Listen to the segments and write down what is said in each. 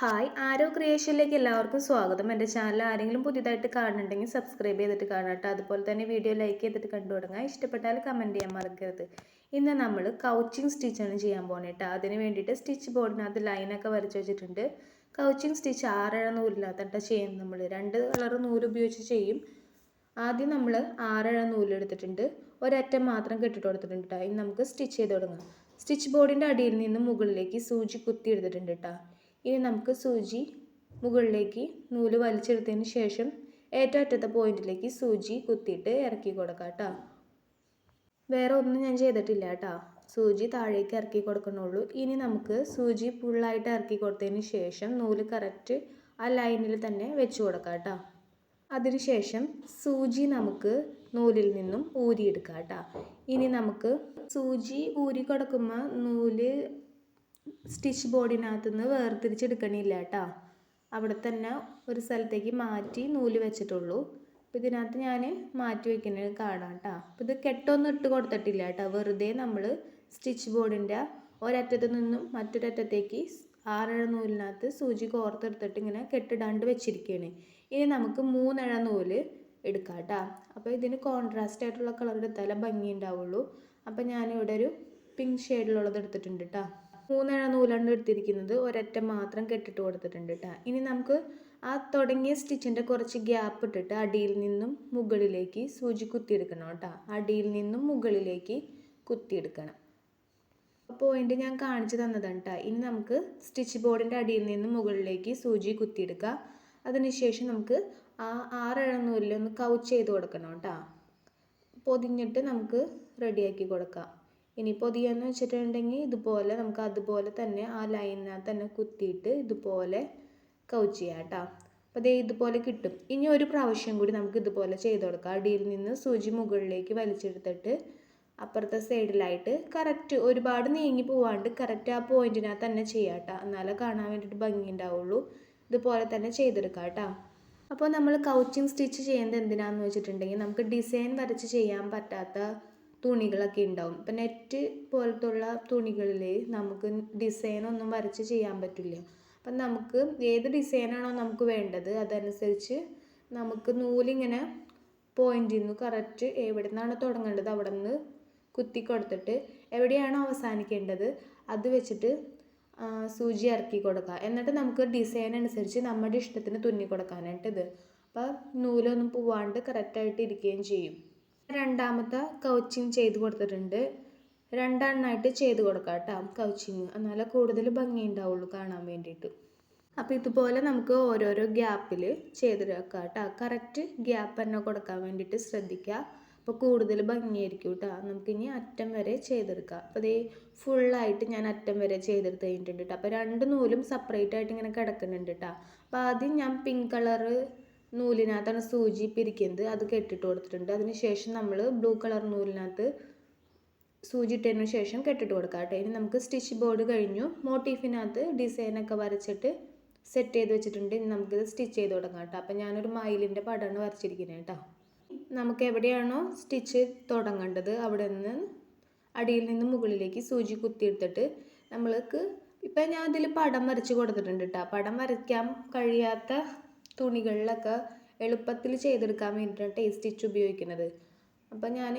Hi ആരോ ക്രിയേഷനിലേക്ക് എല്ലാവർക്കും സ്വാഗതം. എന്റെ ചാനൽ ആരെങ്കിലും പുതിയതായിട്ട് കാണുന്നുണ്ടെങ്കിൽ സബ്സ്ക്രൈബ് ചെയ്തിട്ട് കാണാട്ടോ അതുപോലെ തന്നെ വീഡിയോ ലൈക്ക് ചെയ്തിട്ട് കണ്ടു തുടങ്ങാം ഇഷ്ടപ്പെട്ടാൽ കമന്റ് ചെയ്യാൻ മറക്കരുത്. ഇന്ന് നമ്മൾ കൗച്ചിങ് സ്റ്റിച്ചാണ് ചെയ്യാൻ പോകുന്നത് അതിന് വേണ്ടിയിട്ട് സ്റ്റിച്ച് ബോർഡിനകത്ത് ലൈനൊക്കെ വരച്ച് വെച്ചിട്ടുണ്ട്. കൗച്ചിങ് സ്റ്റിച്ച് ആറഴ നൂലിനകത്തിട്ട് ചെയ്യുന്നത് നമ്മൾ. രണ്ട് കളർ നൂൽ ഉപയോഗിച്ച് ചെയ്യും. ആദ്യം നമ്മൾ ആറേഴ നൂലെടുത്തിട്ടുണ്ട് ഒരറ്റം മാത്രം കെട്ടിട്ട് കൊടുത്തിട്ടുണ്ട് കേട്ടോ. ഇനി നമുക്ക് സ്റ്റിച്ച് ചെയ്ത് തുടങ്ങാം. സ്റ്റിച്ച് ബോർഡിന്റെ അടിയിൽ നിന്ന് മുകളിലേക്ക് സൂചി കുത്തി എടുത്തിട്ടുണ്ട് കേട്ടോ. ഇനി നമുക്ക് സൂചി മുകളിലേക്ക് നൂൽ വലിച്ചെടുത്തതിന് ശേഷം ഏറ്റവും അറ്റത്തെ പോയിന്റിലേക്ക് സൂചി കുത്തിയിട്ട് ഇറക്കി കൊടുക്കാം കേട്ടോ. വേറെ ഒന്നും ഞാൻ ചെയ്തിട്ടില്ല കേട്ടോ. സൂചി താഴേക്ക് ഇറക്കി കൊടുക്കണുള്ളൂ. ഇനി നമുക്ക് സൂചി ഫുള്ളായിട്ട് ഇറക്കി കൊടുത്തതിന് ശേഷം നൂൽ കറക്റ്റ് ആ ലൈനിൽ തന്നെ വെച്ച് കൊടുക്കാം കേട്ടോ. അതിനുശേഷം സൂചി നമുക്ക് നൂലിൽ നിന്നും ഊരിയെടുക്കാം കേട്ടോ. ഇനി നമുക്ക് സൂചി ഊരി കൊടുക്കുമ്പോൾ നൂൽ സ്റ്റിച്ച് ബോർഡിനകത്തുനിന്ന് വേർതിരിച്ചെടുക്കണില്ല കേട്ടോ അവിടെ തന്നെ ഒരു സ്ഥലത്തേക്ക് മാറ്റി നൂൽ വെച്ചിട്ടുള്ളൂ. അപ്പോൾ ഇതിനകത്ത് ഞാൻ മാറ്റി വയ്ക്കുന്നത് കാണാം കേട്ടോ അപ്പോൾ ഇത് കെട്ടൊന്നും ഇട്ട് കൊടുത്തിട്ടില്ല കേട്ടോ വെറുതെ നമ്മൾ സ്റ്റിച്ച് ബോർഡിന്റെ ഒരറ്റത്തു നിന്നും മറ്റൊരറ്റത്തേക്ക് ആറഴ നൂലിനകത്ത് സൂചി കോർത്തെടുത്തിട്ട് ഇങ്ങനെ കെട്ടിടാണ്ട് വെച്ചിരിക്കുകയാണ് ഇനി നമുക്ക് മൂന്നഴ നൂൽ എടുക്കാം കേട്ടോ അപ്പോൾ ഇതിന് കോൺട്രാസ്റ്റ് ആയിട്ടുള്ള കളർ എടുത്താലേ ഭംഗി ഉണ്ടാവുള്ളൂ. അപ്പോൾ ഞാനിവിടെ ഒരു പിങ്ക് ഷെയ്ഡിലുള്ളത് എടുത്തിട്ടുണ്ട് കേട്ടോ മൂന്നെണ്ണ നൂലാണ് എടുത്തിരിക്കുന്നത് ഒരറ്റം മാത്രം കെട്ടിട്ട് കൊടുത്തിട്ടുണ്ട് കേട്ടോ ഇനി നമുക്ക് ആ തുടങ്ങിയ സ്റ്റിച്ചിന്റെ കുറച്ച് ഗ്യാപ്പ് ഇട്ടിട്ട് അടിയിൽ നിന്നും മുകളിലേക്ക് സൂചി കുത്തിയെടുക്കണം കേട്ടോ. അടിയിൽ നിന്നും മുകളിലേക്ക് കുത്തിയെടുക്കണം. പോയിന്റ് ഞാൻ കാണിച്ചു തന്നതാണ് കേട്ടോ ഇനി നമുക്ക് സ്റ്റിച്ച് ബോർഡിന്റെ അടിയിൽ നിന്നും മുകളിലേക്ക് സൂചി കുത്തിയെടുക്കുക അതിനുശേഷം നമുക്ക് ആ ആറഴ നൂലിൽ ഒന്ന് കൗച്ച് ചെയ്ത് കൊടുക്കണം കേട്ടോ പൊതിഞ്ഞിട്ട് നമുക്ക് റെഡിയാക്കി കൊടുക്കാം. ഇനി പൊതിയെന്ന് വെച്ചിട്ടുണ്ടെങ്കിൽ ഇതുപോലെ നമുക്ക് അതുപോലെ തന്നെ ആ ലൈനിനകത്ത് തന്നെ കുത്തിയിട്ട് ഇതുപോലെ കൗച്ച് ചെയ്യാം കേട്ടോ. അപ്പോൾ ദേ ഇതുപോലെ കിട്ടും. ഇനി ഒരു പ്രാവശ്യം കൂടി നമുക്ക് ഇതുപോലെ ചെയ്ത് കൊടുക്കാം. അടിയിൽ നിന്ന് സൂചി മുകളിലേക്ക് വലിച്ചെടുത്തിട്ട് അപ്പുറത്തെ സൈഡിലായിട്ട് കറക്റ്റ് ഒരുപാട് നീങ്ങി പോവാണ്ട് കറക്റ്റ് ആ പോയിന്റിനകത്ത് തന്നെ ചെയ്യാം കേട്ടോ. എന്നാലേ കാണാൻ വേണ്ടിയിട്ട് ഭംഗി ഉണ്ടാവുള്ളൂ. ഇതുപോലെ തന്നെ ചെയ്തെടുക്കാം കേട്ടോ. അപ്പോൾ നമ്മൾ കൗച്ചിങ് സ്റ്റിച്ച് ചെയ്യുന്നത് എന്തിനാണെന്ന് വെച്ചിട്ടുണ്ടെങ്കിൽ നമുക്ക് ഡിസൈൻ വരച്ച് ചെയ്യാൻ പറ്റാത്ത തുണികളൊക്കെ ഉണ്ടാവും. ഇപ്പം നെറ്റ് പോലത്തുള്ള തുണികളിൽ നമുക്ക് ഡിസൈനൊന്നും വരച്ച് ചെയ്യാൻ പറ്റില്ല. അപ്പം നമുക്ക് ഏത് ഡിസൈനാണോ നമുക്ക് വേണ്ടത് അതനുസരിച്ച് നമുക്ക് നൂലിങ്ങനെ പോയിന്റിൽ നിന്ന് കറക്റ്റ് എവിടെ നിന്നാണ് തുടങ്ങേണ്ടത് അവിടെ നിന്ന് കുത്തി കൊടുത്തിട്ട് എവിടെയാണോ അവസാനിക്കേണ്ടത് അത് വെച്ചിട്ട് സൂചി ഇറക്കി കൊടുക്കുക. എന്നിട്ട് നമുക്ക് ഡിസൈൻ അനുസരിച്ച് നമ്മുടെ ഇഷ്ടത്തിന് തുന്നി കൊടുക്കാനായിട്ട് ഇത് അപ്പോൾ നൂലൊന്നും പോവാണ്ട് കറക്റ്റായിട്ട് ഇരിക്കുകയും ചെയ്യും. രണ്ടാമത്തെ കൗച്ചിങ് ചെയ്ത് കൊടുത്തിട്ടുണ്ട്. രണ്ടെണ്ണമായിട്ട് ചെയ്ത് കൊടുക്കാം കേട്ടോ കൗച്ചിങ് എന്നാലേ കൂടുതൽ ഭംഗി ഉണ്ടാവുള്ളൂ കാണാൻ വേണ്ടിയിട്ട്. അപ്പോൾ ഇതുപോലെ നമുക്ക് ഓരോരോ ഗ്യാപ്പിൽ ചെയ്ത് വെക്കാം കേട്ടോ. കറക്റ്റ് ഗ്യാപ്പ് തന്നെ കൊടുക്കാൻ വേണ്ടിയിട്ട് ശ്രദ്ധിക്കുക. അപ്പോൾ കൂടുതൽ ഭംഗിയായിരിക്കും കേട്ടോ. നമുക്കിനി അറ്റം വരെ ചെയ്തെടുക്കാം. അപ്പോൾ ഇതേ ഫുള്ളായിട്ട് ഞാൻ അറ്റം വരെ ചെയ്തെടുത്ത് കഴിഞ്ഞിട്ടുണ്ട് കേട്ടോ. അപ്പോൾ രണ്ട് നൂലും സെപ്പറേറ്റ് ആയിട്ട് ഇങ്ങനെ കിടക്കുന്നുണ്ട് കേട്ടോ. അപ്പോൾ ആദ്യം ഞാൻ പിങ്ക് കളറ് നൂലിനകത്താണ് സൂചി പിരിക്കുന്നത്. അത് കെട്ടിട്ട് കൊടുത്തിട്ടുണ്ട്. അതിന് ശേഷം നമ്മൾ ബ്ലൂ കളർ നൂലിനകത്ത് സൂചി ഇട്ടതിന് ശേഷം കെട്ടിട്ട് കൊടുക്കാം കേട്ടോ. ഇനി നമുക്ക് സ്റ്റിച്ച് ബോർഡ് കഴിഞ്ഞു. മോട്ടീഫിനകത്ത് ഡിസൈനൊക്കെ വരച്ചിട്ട് സെറ്റ് ചെയ്ത് വെച്ചിട്ടുണ്ട്. ഇനി നമുക്കിത് സ്റ്റിച്ച് ചെയ്ത് തുടങ്ങാം കേട്ടോ. അപ്പം ഞാനൊരു മയിലിന്റെ പടമാണ് വരച്ചിരിക്കുന്നത് കേട്ടോ. നമുക്ക് എവിടെയാണോ സ്റ്റിച്ച് തുടങ്ങേണ്ടത് അവിടെ നിന്ന് അടിയിൽ നിന്ന് മുകളിലേക്ക് സൂചി കുത്തിയെടുത്തിട്ട് നമ്മൾക്ക് ഇപ്പം ഞാൻ അതിൽ പടം വരച്ച് കൊടുത്തിട്ടുണ്ട് കേട്ടോ. പടം വരയ്ക്കാൻ കഴിയാത്ത തുണികളിലൊക്കെ എളുപ്പത്തിൽ ചെയ്തെടുക്കാൻ വേണ്ടിയിട്ടാണ് ടേസ്റ്റ് സ്റ്റിച്ച് ഉപയോഗിക്കുന്നത്. അപ്പം ഞാൻ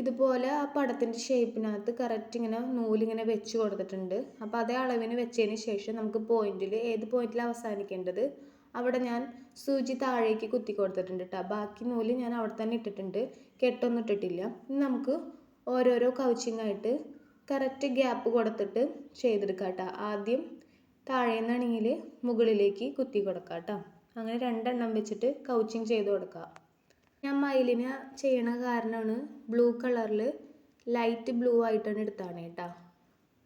ഇതുപോലെ ആ പടത്തിന്റെ ഷേപ്പിനകത്ത് കറക്റ്റ് ഇങ്ങനെ നൂലിങ്ങനെ വെച്ച് കൊടുത്തിട്ടുണ്ട്. അപ്പോൾ അതേ അളവിന് വെച്ചതിന് ശേഷം നമുക്ക് പോയിന്റിൽ ഏത് പോയിന്റിൽ അവസാനിക്കേണ്ടത്? അവിടെ ഞാൻ സൂചി താഴേക്ക് കുത്തി കൊടുത്തിട്ടുണ്ട് കേട്ടോ ബാക്കി നൂൽ ഞാൻ അവിടെ തന്നെ ഇട്ടിട്ടുണ്ട്. കെട്ടൊന്നും ഇട്ടിട്ടില്ല. നമുക്ക് ഓരോരോ കൗച്ചിങ്ങായിട്ട് കറക്റ്റ് ഗ്യാപ്പ് കൊടുത്തിട്ട് ചെയ്തെടുക്കാം കേട്ടോ ആദ്യം താഴെ നിന്നാണെങ്കിൽ മുകളിലേക്ക് കുത്തി കൊടുക്കുക കേട്ടോ അങ്ങനെ രണ്ടെണ്ണം വെച്ചിട്ട് കൗച്ചിങ് ചെയ്ത് കൊടുക്കുക ഞാൻ മയിലിന് ചെയ്യണ കാരണമാണ് ബ്ലൂ കളറിൽ ലൈറ്റ് ബ്ലൂ ആയിട്ടാണ് എടുത്താണ് കേട്ടോ.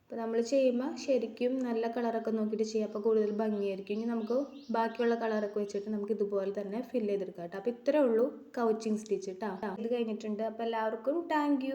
അപ്പോൾ നമ്മൾ ചെയ്യുമ്പോൾ ശരിക്കും നല്ല കളറൊക്കെ നോക്കിയിട്ട് ചെയ്യുക അപ്പോൾ കൂടുതൽ ഭംഗിയായിരിക്കും. ഇനി നമുക്ക് ബാക്കിയുള്ള കളറൊക്കെ വെച്ചിട്ട് നമുക്ക് ഇതുപോലെ തന്നെ ഫില്ല് ചെയ്തെടുക്കാം കേട്ടോ. അപ്പോൾ ഇത്രയേ ഉള്ളൂ കൗച്ചിങ് സ്റ്റിച്ച് കേട്ടോ ഇത് കഴിഞ്ഞിട്ടുണ്ട്. അപ്പോൾ എല്ലാവർക്കും താങ്ക്